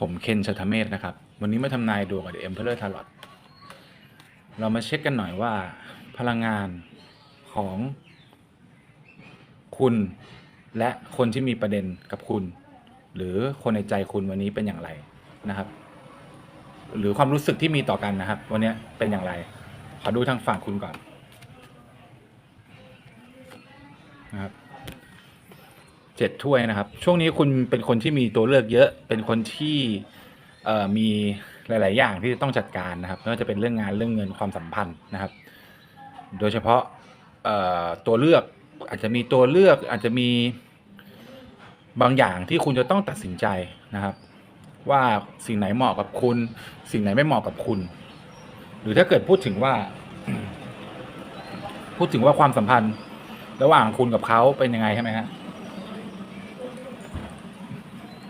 ผมเคนชัทเมธนะครับ วันนี้มาทำนายดวงกับ The Emperor Tarot เรามาเช็คกันหน่อยว่า พลังงานของคุณและคนที่มีประเด็นกับคุณ หรือคนในใจคุณวันนี้เป็นอย่างไรนะครับ หรือความรู้สึกที่มีต่อกันนะครับ วันนี้เป็นอย่างไร ขอดูทางฝั่งคุณก่อนนะครับ เจ็ดถ้วยนะครับ ช่วงนี้คุณเป็นคนที่มีตัวเลือกเยอะ เป็นคนที่เอ่อมีหลาย ๆ อย่างที่ต้องจัดการนะครับไม่ว่าจะเป็นเรื่องงานเรื่องเงินความสัมพันธ์นะครับ โดยเฉพาะเอ่อตัวเลือกอาจจะมีตัวเลือกอาจจะมีบางอย่างที่คุณจะต้องตัดสินใจนะครับ ว่าสิ่งไหนเหมาะกับคุณ สิ่งไหนไม่เหมาะกับคุณ หรือถ้าเกิดพูดถึงว่า พูดถึงว่าความสัมพันธ์ ระหว่างคุณกับเขาเป็นยังไงใช่ไหมฮะ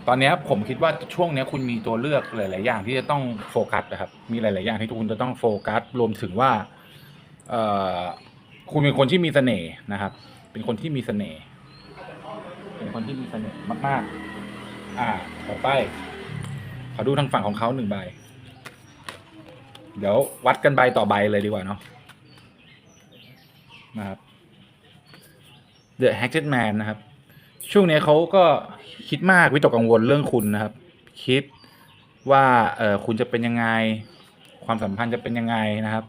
ต อนนี้ผมคิดว่าช่วงนี้คุณมีตัวเลือกหลาย ๆ อย่างที่จะต้องโฟกัสนะครับ มีหลาย ๆ อย่างที่คุณจะต้องโฟกัส รวมถึงว่าคุณเป็นคนที่มีเสน่ห์นะครับ เป็นคนที่มีเสน่ห์ เป็นคนที่มีเสน่ห์มาก ๆ อ่า ต่อไป ขอดูทางฝั่งของเขาหนึ่งใบ เดี๋ยววัดกันใบต่อใบเลยดีกว่าเนาะ นะครับ The Hatchet Man นะครับ ช่วงนี้เขาก็คิดมากวิตกกังวลเรื่องคุณนะครับ คิดว่าเออคุณจะเป็นยังไง ความสัมพันธ์จะเป็นยังไงนะครับ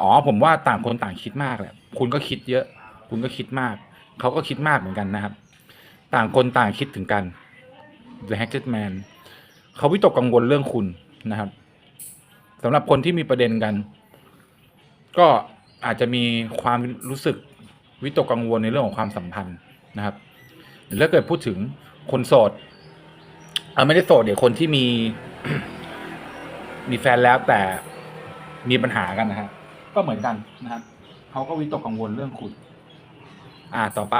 อ๋อผมว่าต่างคนต่างคิดมากแหละคุณก็คิดเยอะ คุณก็คิดมาก เขาก็คิดมากเหมือนกันนะครับ ต่างคนต่างคิดถึงกัน The Hatchet Man เขาวิตกกังวลเรื่องคุณนะครับสำหรับคนที่มีประเด็นกัน ก็อาจจะมีความรู้สึกวิตกกังวลในเรื่องของความสัมพันธ์นะครับ หรือถ้าเกิดพูดถึงคนโสดเอาไม่ได้โสดเดี๋ยวคนที่มี มีแฟนแล้วแต่มีปัญหากันนะฮะก็เหมือนกันนะครับเขาก็วิตกกังวลเรื่องคุณ อ่าต่อไป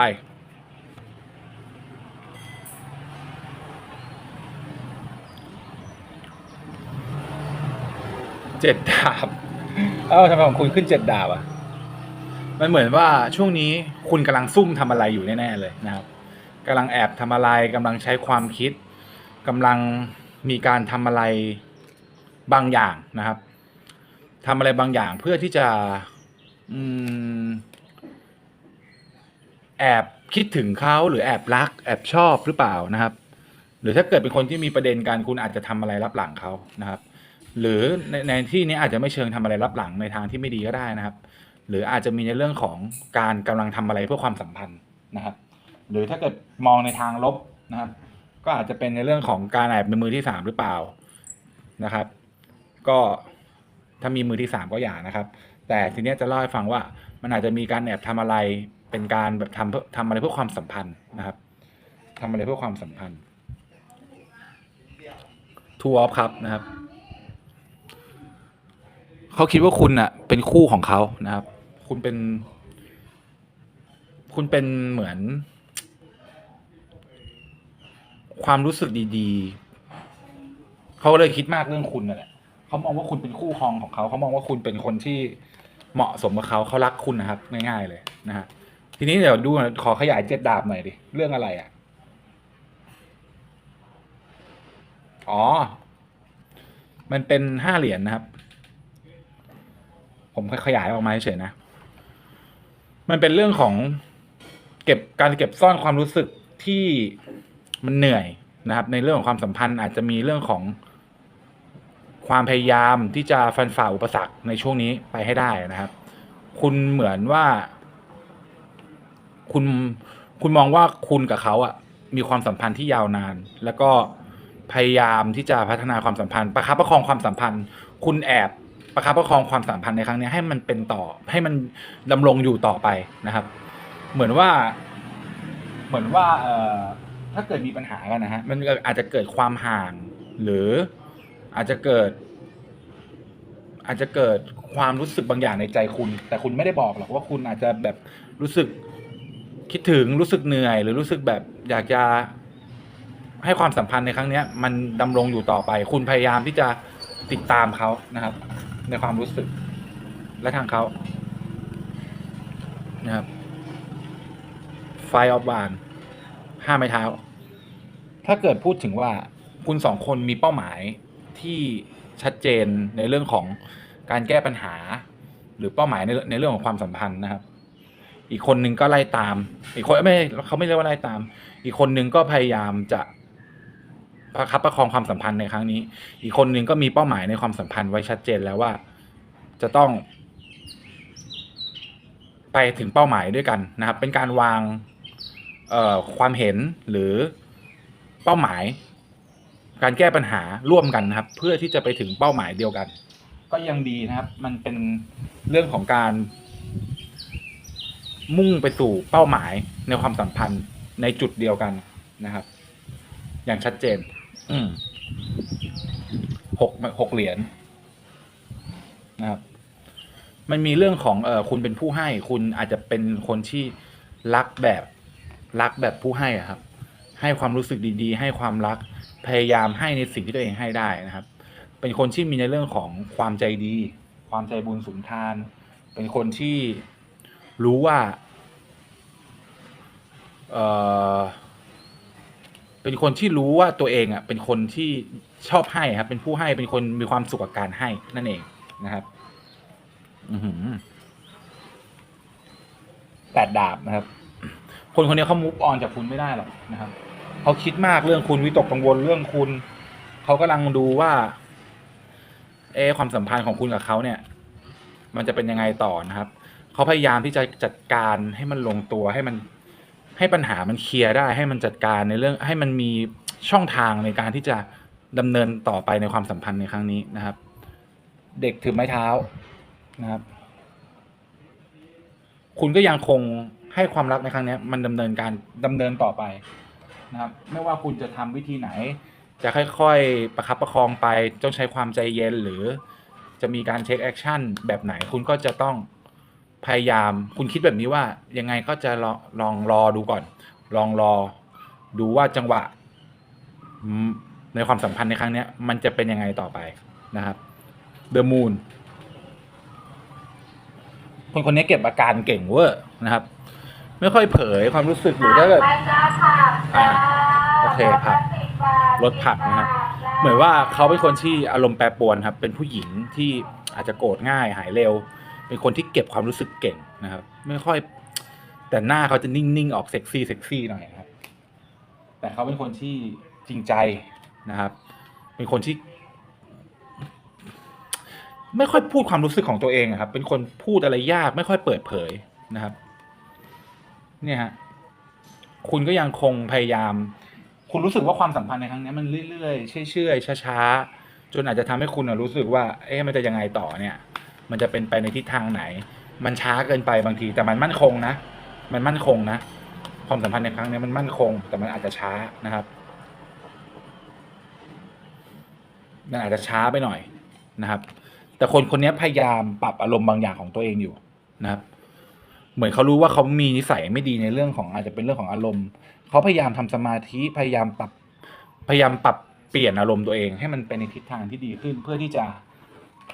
เจ็ดดาบ เอ้าทำไมของคุณขึ้นเจ็ดดาบอะ มันเหมือนว่าช่วงนี้คุณกำลังซุ่มทำอะไรอยู่แน่ ๆ เลยนะครับ กำลังแอบทำอะไรกำลังใช้ความคิดกำลังมีการทำอะไรบางอย่างนะครับทำอะไรบางอย่างเพื่อที่จะอแอบคิดถึงเขาหรือแอบรัก แอบชอบหรือเปล่านะครับ หรือถ้าเกิดเป็นคนที่มีประเด็นกันคุณอาจจะทำอะไรรับหลังเขานะครับ หรือในในที่นี้อาจจะไม่เชิงทำอะไรรับหลังในทางที่ไม่ดีก็ได้นะครับ หรืออาจจะมีในเรื่องของการกำลังทำอะไรเพื่อความสัมพันธ์นะครับ หรือถ้าเกิดมองในทางลบนะครับ ก็อาจจะเป็นในเรื่องของการแอบมีมือที่สามหรือเปล่านะครับ ก็ถ้ามีมือที่สามก็อย่านะครับ แต่ทีเนี้ยจะเล่าให้ฟังว่ามันอาจจะมีการแอบทำอะไรเป็นการแบบทำเพื่อทำอะไรเพื่อความสัมพันธ์นะครับทำอะไรเพื่อความสัมพันธ์ทูออฟครับนะครับเขาคิดว่าคุณน่ะเป็นคู่ของเขานะครับ คุณเป็น คุณเป็นเหมือน ความรู้สึกดีๆ เขาเลยคิดมากเรื่องคุณนั่นแหละเขามองว่าคุณเป็นคู่ครองของเขาเขามองว่าคุณเป็นคนที่เหมาะสมกับเขาเขารักคุณนะครับ ง่ายๆเลยนะฮะทีนี้เดี๋ยวดูน่อยขอขยายเจ็ดดาบหน่อยดิเรื่องอะไรอะอ๋อ มันเป็นห้าเหรียญนะครับ ผมขยายออกมาเฉยๆนะ มันเป็นเรื่องของ เก็บการเก็บซ่อนความรู้สึกที่ มันเหนื่อยนะครับ ในเรื่องของความสัมพันธ์อาจจะมีเรื่องของความพยายามที่จะฟันฝ่าอุปสรรคในช่วงนี้ไปให้ได้นะครับ คุณเหมือนว่า คุณคุณมองว่าคุณกับเขาอะมีความสัมพันธ์ที่ยาวนาน แล้วก็พยายามที่จะพัฒนาความสัมพันธ์ ประคับประคองความสัมพันธ์ คุณแอบประคับประคองความสัมพันธ์ในครั้งนี้ให้มันเป็นต่อ ให้มันดำรงอยู่ต่อไปนะครับ เหมือนว่า เหมือนว่าเออ ถ้าเกิดมีปัญหากันนะฮะมันอาจจะเกิดความห่าง หรืออาจจะเกิด อาจจะเกิดความรู้สึกบางอย่างในใจคุณ แต่คุณไม่ได้บอกหรอกว่าคุณอาจจะแบบรู้สึกคิดถึงรู้สึกเหนื่อย หรือรู้สึกแบบอยากจะให้ความสัมพันธ์ในครั้งเนี้ยมันดำรงอยู่ต่อไป คุณพยายามที่จะติดตามเขานะครับ ในความรู้สึก และทางเขานะครับไฟออฟบาน ห้าไม้เท้า ถ้าเกิดพูดถึงว่าคุณสองคนมีเป้าหมายที่ชัดเจนในเรื่องของการแก้ปัญหา หรือเป้าหมายในในเรื่องของความสัมพันธ์นะครับ อีกคนนึงก็ไล่ตาม อีกคนไม่เขาไม่เรียกว่าไล่ตาม อีกคนนึงก็พยายามจะประคับประคองความสัมพันธ์ในครั้งนี้ อีกคนนึงก็มีเป้าหมายในความสัมพันธ์ไว้ชัดเจนแล้วว่า จะต้อง ไปถึงเป้าหมายด้วยกันนะครับ เป็นการวาง ความเห็นหรือเป้าหมาย การแก้ปัญหาร่วมกันนะครับ เพื่อที่จะไปถึงเป้าหมายเดียวกัน ก็ยังดีนะครับ มันเป็นเรื่องของการ มุ่งไปสู่เป้าหมายในความสัมพันธ์ในจุดเดียวกันนะครับ อย่างชัดเจนหกหกเหรียญนะครับมันมีเรื่องของเออคุณเป็นผู้ให้ คุณอาจจะเป็นคนที่รักแบบ รักแบบผู้ให้อะครับ ให้ความรู้สึกดีๆ ให้ความรักพยายามให้ในสิ่งที่ตัวเองให้ได้นะครับ เป็นคนที่มีในเรื่องของความใจดี ความใจบุญสุนทาน เป็นคนที่รู้ว่าเออเป็นคนที่รู้ว่าตัวเองอะเป็นคนที่ชอบให้ครับ เป็นผู้ให้เป็นคนมีความสุขกับการให้นั่นเองนะครับ อือหือแปดดาบนะครับ คนคนนี้เขามุกออนจากคุณไม่ได้หรอกนะครับเขาคิดมากเรื่องคุณวิตกกังวลเรื่องคุณเขากำลังดูว่า เอความสัมพันธ์ของคุณกับเขาเนี่ย มันจะเป็นยังไงต่อนะครับเขาพยายามที่จะจัดการให้มันลงตัวให้มันให้ปัญหามันเคลียร์ได้ ให้มันจัดการในเรื่อง ให้มันมีช่องทางในการที่จะดำเนินต่อไปในความสัมพันธ์ในครั้งนี้นะครับ เด็กถือไม้เท้านะครับ คุณก็ยังคง ให้ความรักในครั้งนี้มันดำเนินการดำเนินต่อไปนะครับไม่ว่าคุณจะทำวิธีไหน จะค่อยๆประคับประคองไปต้องใช้ความใจเย็นหรือจะมีการเช็คแอคชั่นแบบไหนคุณก็จะต้องพยายามคุณคิดแบบนี้ว่ายังไงก็จะลองลองรอดูก่อน ลองรอดูว่าจังหวะ ในความสัมพันธ์ในครั้งนี้มันจะเป็นยังไงต่อไปนะครับ The Moon คนคนนี้เก็บอาการเก่งเวอร์นะครับ ไม่ค่อยเผยความรู้สึกหรือถ้าเกิดอ่าโอเคผักรสผักนะครับเหมือนว่าเขาเป็นคนที่อารมณ์แปรปรวนครับ เป็นผู้หญิงที่อาจจะโกรธง่ายหายเร็ว เป็นคนที่เก็บความรู้สึกเก่งนะครับ ไม่ค่อย แต่หน้าเขาจะนิ่งๆออกเซ็กซี่เซ็กซี่หน่อยครับ แต่เขาเป็นคนที่จริงใจนะครับ เป็นคนที่ ไม่ค่อยพูดความรู้สึกของตัวเองอะครับ เป็นคนพูดอะไรยาก ไม่ค่อยเปิดเผยนะครับ เนี่ยฮะคุณก็ยังคงพยายาม คุณรู้สึกว่าความสัมพันธ์ในครั้งนี้มันเรื่อยๆเชื่อยๆช้าๆจนอาจจะทำให้คุณรู้สึกว่า เอ๊ะมันจะยังไงต่อเนี่ย มันจะเป็นไปในทิศทางไหน มันช้าเกินไปบางที แต่มันมั่นคงนะ มันมั่นคงนะ ความสัมพันธ์ในครั้งนี้มันมั่นคง แต่มันอาจจะช้านะครับมันอาจจะช้าไปหน่อยนะครับ แต่คนคนนี้พยายามปรับอารมณ์บางอย่างของตัวเองอยู่นะครับ เหมือนเขารู้ว่าเขามีนิสัยไม่ดีในเรื่องของอาจจะเป็นเรื่องของอารมณ์เขาพยายามทำสมาธิพยายามปรับพยายามปรับเปลี่ยนอารมณ์ตัวเองให้มันไปในทิศทางที่ดีขึ้น เพื่อที่จะ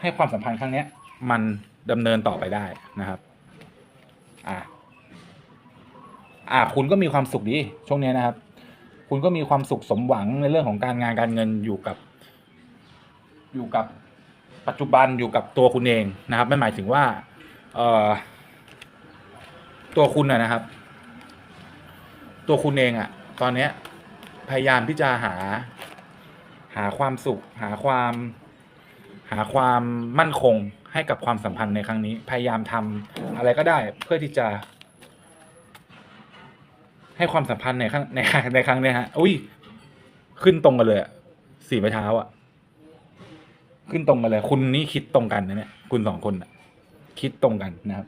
ให้ความสัมพันธ์ครั้งเนี้ย มันดำเนินต่อไปได้นะครับ อ่าอ่าคุณก็มีความสุขดีช่วงนี้นะครับ คุณก็มีความสุขสมหวังในเรื่องของการงานการเงินอยู่กับ อยู่กับปัจจุบันอยู่กับตัวคุณเองนะครับไม่หมายถึงว่า เอ่อ ตัวคุณอะนะครับ ตัวคุณเองอะตอนเนี้ย พยายามที่จะหา หาความสุข หาความ หาความมั่นคงให้กับความสัมพันธ์ในครั้งนี้ พยายามทำอะไรก็ได้ เพื่อที่จะ ให้ความสัมพันธ์ในครั้งในในครั้งเนี้ยฮะอุ้ยขึ้นตรงกันเลยสี่ไม้เท้าอะขึ้นตรงกันเลย คุณนี่คิดตรงกันนะเนี่ยคุณสองคนอะคิดตรงกันนะครับ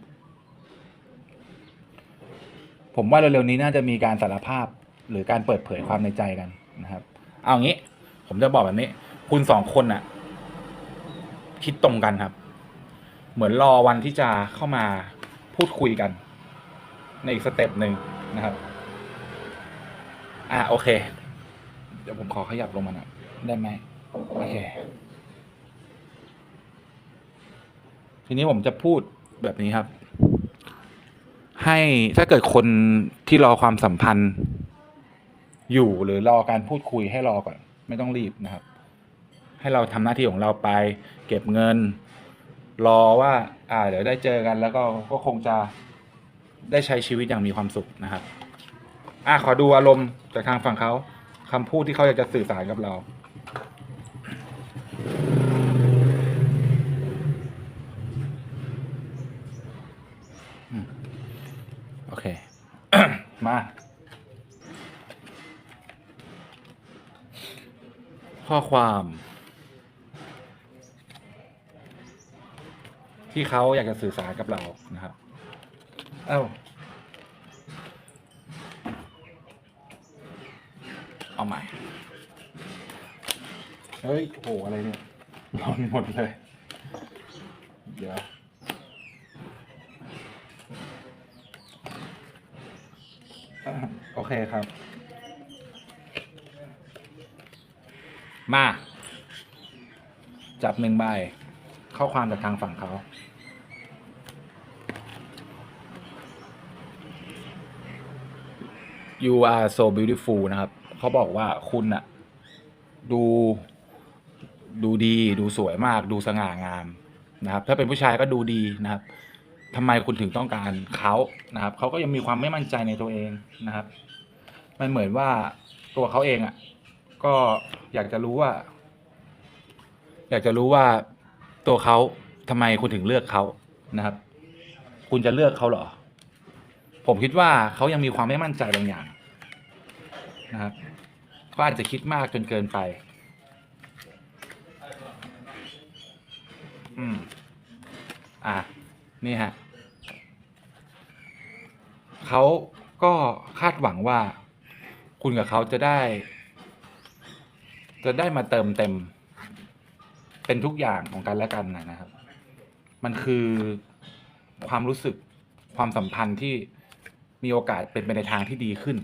ผมว่าเร็วๆนี้น่าจะมีการสารภาพหรือการเปิดเผยความในใจกันนะครับ เอางี้ ผมจะบอกแบบนี้ คุณสองคนน่ะ คิดตรงกันครับ เหมือนรอวันที่จะเข้ามาพูดคุยกัน ในอีกสเต็ปหนึ่งนะครับ อะโอเค เดี๋ยวผมขอขยับลงมาหน่อยได้ไหมโอเค ทีนี้ผมจะพูดแบบนี้ครับ ให้ถ้าเกิดคนที่รอความสัมพันธ์ อยู่หรือรอการพูดคุยให้รอก่อน ไม่ต้องรีบนะครับ ให้เราทำหน้าที่ของเราไป เก็บเงิน รอว่า อ่า เดี๋ยวได้เจอกัน แล้วก็ก็คงจะได้ใช้ชีวิตอย่างมีความสุขนะครับ อะขอดูอารมณ์จากทางฝั่งเขาคำพูดที่เขาอยากจะสื่อสารกับเรา อืมโอเค มาข้อความ ที่เขาอยากจะสื่อสารกับเรานะครับ เอ้าเอาใหม่ เฮ้ยโหอะไรเนี่ยร้อนหมดเลย เดี๋ยว เคครับ มา จับหนึ่งใบ ข้อความจากทางฝั่งเขา you are so beautiful นะครับ เขาบอกว่าคุณอะดู ดูดี ดูสวยมาก ดูสง่างามนะครับ ถ้าเป็นผู้ชายก็ดูดีนะครับทำไมคุณถึงต้องการเขานะครับ เขาก็ยังมีความไม่มั่นใจในตัวเองนะครับ มันเหมือนว่าตัวเขาเองอะก็อยากจะรู้ว่า อยากจะรู้ว่าตัวเขาทำไมคุณถึงเลือกเขานะครับ คุณจะเลือกเขาเหรอ ผมคิดว่าเขายังมีความไม่มั่นใจบางอย่างนะครับก็อาจจะคิดมากจนเกินไป อืม อะ นี่ฮะ เขาก็คาดหวังว่า คุณกับเขาจะได้ จะได้มาเติมเต็ม เป็นทุกอย่างของกันและกันนะครับ มันคือความรู้สึกความสัมพันธ์ที่มีโอกาสเป็นไปในทางที่ดีขึ้น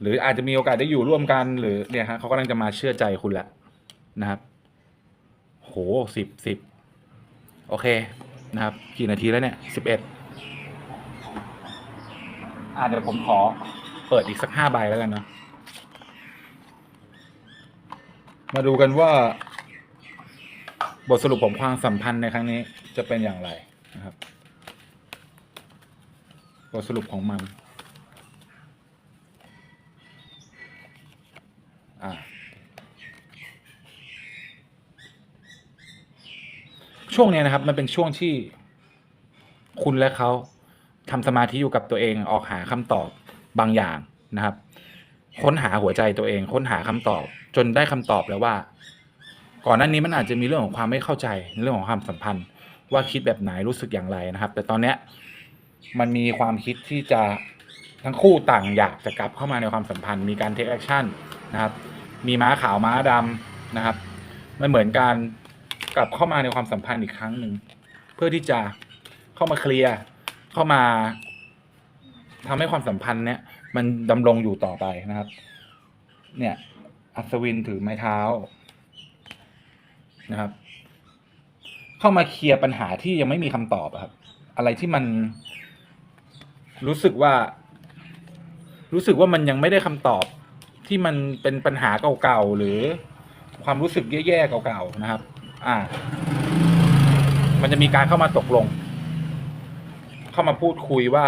หรืออาจจะมีโอกาสได้อยู่ร่วมกัน หรือเนี่ยฮะเขากำลังจะมาเชื่อใจคุณแหล้วนะครับ โหสิบสิบโอเคนะครับ กี่นาทีแล้วเนี่ยสิบเอ็ดอ่าเดี๋ยวผมขอ เปิดอีกสักห้าใบแล้วกันเนาะมาดูกันว่า บทสรุปของความสัมพันธ์ในครั้งนี้จะเป็นอย่างไรนะครับ บทสรุปของมัน อ่าช่วงเนี้ยนะครับ มันเป็นช่วงที่คุณและเขาทำสมาธิอยู่กับตัวเองออกหาคำตอบ บางอย่างนะครับ ค้นหาหัวใจตัวเอง ค้นหาคำตอบ จนได้คำตอบแล้วว่า ก่อนหน้านี้มันอาจจะมีเรื่องของความไม่เข้าใจในเรื่องของความสัมพันธ์ ว่าคิดแบบไหนรู้สึกอย่างไรนะครับ แต่ตอนเนี้ยมันมีความคิดที่จะทั้งคู่ต่างอยากจะกลับเข้ามาในความสัมพันธ์ มีการเทคแอคชั่นนะครับ มีม้าขาวม้าดำนะครับ มันเหมือนการกลับเข้ามาในความสัมพันธ์อีกครั้งหนึ่งเพื่อที่จะเข้ามาเคลียร์เข้ามา ทำให้ความสัมพันธ์เนี้ยมันดำรงอยู่ต่อไปนะครับ เนี่ย อัศวินถือไม้เท้านะครับ เข้ามาเคลียร์ปัญหาที่ยังไม่มีคำตอบครับ อะไรที่มันรู้สึกว่า รู้สึกว่ามันยังไม่ได้คำตอบ ที่มันเป็นปัญหาเก่าๆหรือความรู้สึกแย่ๆเก่าๆนะครับ อ่า มันจะมีการเข้ามาตกลง เข้ามาพูดคุยว่า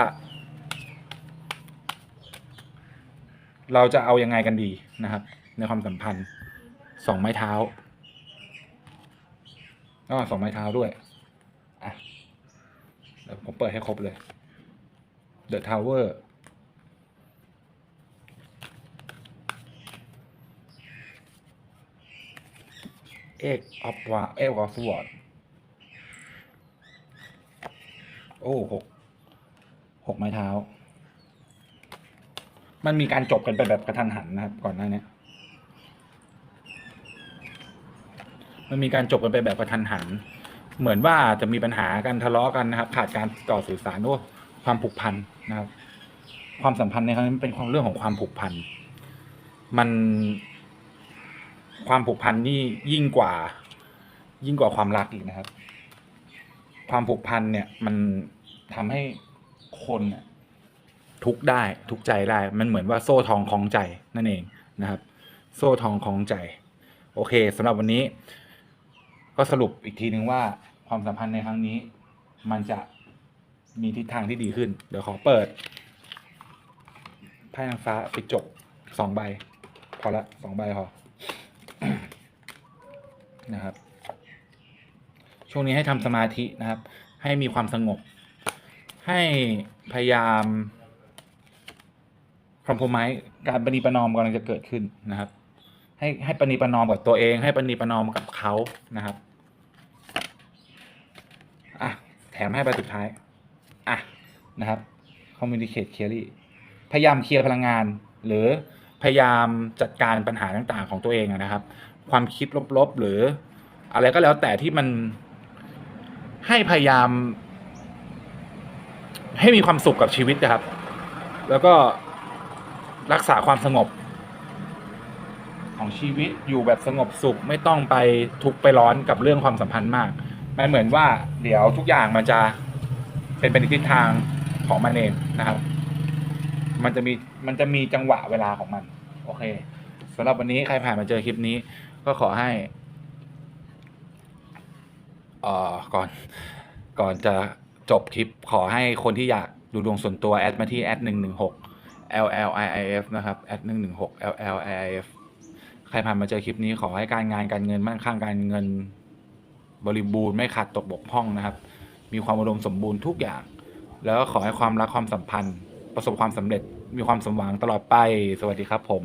เราจะเอายังไงกันดีนะครับ ในความสัมพันธ์สองไม้เท้าก็สองไม้เท้าด้วยอะเดี๋ยวผมเปิดให้ครบเลย The Tower เอกออฟวาเอกออฟสวอร์ดโอ้หกหกไม้เท้า มันมีการจบกันไปแบบกระทันหันนะครับ ก่อนหน้านี้มันมีการจบกันไปแบบกระทันหัน เหมือนว่าจะมีปัญหากันทะเลาะกันนะครับ ขาดการต่อสื่อสารโอ้ความผูกพันนะครับ ความสัมพันธ์ในครั้งนี้เป็นความเรื่องของความผูกพันมัน ความผูกพันนี่ยิ่งกว่า ยิ่งกว่าความรักอีกนะครับ ความผูกพันเนี่ย มันทำให้คนน่ะ ทุกได้ทุกใจได้ มันเหมือนว่าโซ่ทองคล้องใจนั่นเองนะครับ โซ่ทองของใจ โอเคสำหรับวันนี้ ก็สรุปอีกทีนึงว่าความสัมพันธ์ในครั้งนี้ มันจะมีทิศทางที่ดีขึ้น เดี๋ยวขอเปิดไพ่นางฟ้าปิดจบสองใบ พอละสองใบพอนะครับ ช่วงนี้ให้ทำสมาธินะครับ ให้มีความสงบ ให้พยายาม คอมโพไมการปณีประนอมกำลังจะเกิดขึ้นนะครับ ให้ให้ปณีประนอมกับตัวเอง ให้ปณีประนอมกับเขานะครับอะแถมให้ใบสุดท้ายอะนะครับ communicate clearly พยายามเคลียร์พลังงาน หรือพยายามจัดการปัญหาต่างๆ ของตัวเองนะครับ ความคิดลบๆหรืออะไรก็แล้วแต่ที่มันให้พยายาม ให้มีความสุขกับชีวิตนะครับ แล้วก็ รักษาความสงบ ของชีวิตอยู่แบบสงบสุขไม่ต้องไปทุกข์ไปร้อนกับเรื่องความสัมพันธ์มากมันเหมือนว่าเดี๋ยวทุกอย่างมันจะเป็นไปในทิศทางของมันเองนะครับ มันจะมีมันจะมีจังหวะเวลาของมัน โอเคสำหรับวันนี้ใครผ่านมาเจอคลิปนี้ ก็ขอให้เอ่อก่อนก่อนจะจบคลิปขอให้คนที่อยากดูดวงส่วนตัวแอดมาที่แอดหนึ่งหนึ่งหก L L I I F นะครับแอดหนึ่งหนึ่งหก L L I I F ใครผ่านมาเจอคลิปนี้ขอให้การงานการเงินมั่นคั่งการเงินบริบูรณ์ไม่ขาดตกบกพร่องนะครับ มีความอุดมสมบูรณ์ทุกอย่าง แล้วก็ขอให้ความรักความสัมพันธ์ ประสบความสำเร็จมีความสมหวังตลอดไป สวัสดีครับผม